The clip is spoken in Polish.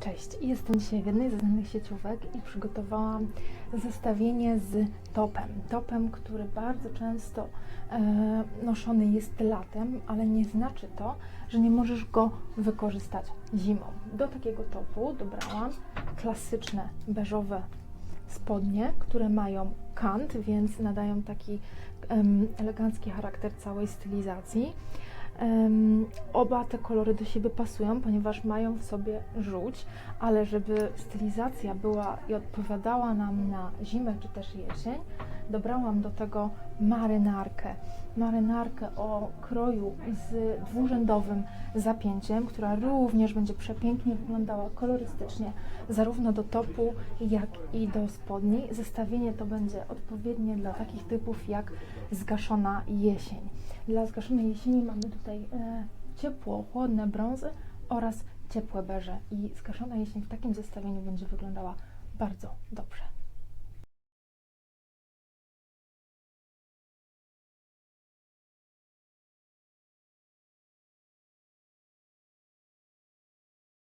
Cześć, jestem dzisiaj w jednej ze znanych sieciówek i przygotowałam zestawienie z topem. Topem, który bardzo często e, noszony jest latem, ale nie znaczy to, że nie możesz go wykorzystać zimą. Do takiego topu dobrałam klasyczne beżowe spodnie, które mają kant, więc nadają taki elegancki charakter całej stylizacji. Oba te kolory do siebie pasują, ponieważ mają w sobie żółć, ale żeby stylizacja była i odpowiadała nam na zimę czy też jesień, dobrałam do tego marynarkę. Marynarkę o kroju z dwurzędowym zapięciem, która również będzie przepięknie wyglądała kolorystycznie, zarówno do topu, jak i do spodni. Zestawienie to będzie odpowiednie dla takich typów jak zgaszona jesień. Dla zgaszonej jesieni mamy tutaj e, ciepło, chłodne brązy oraz ciepłe beże i zgaszona jesień w takim zestawieniu będzie wyglądała bardzo dobrze.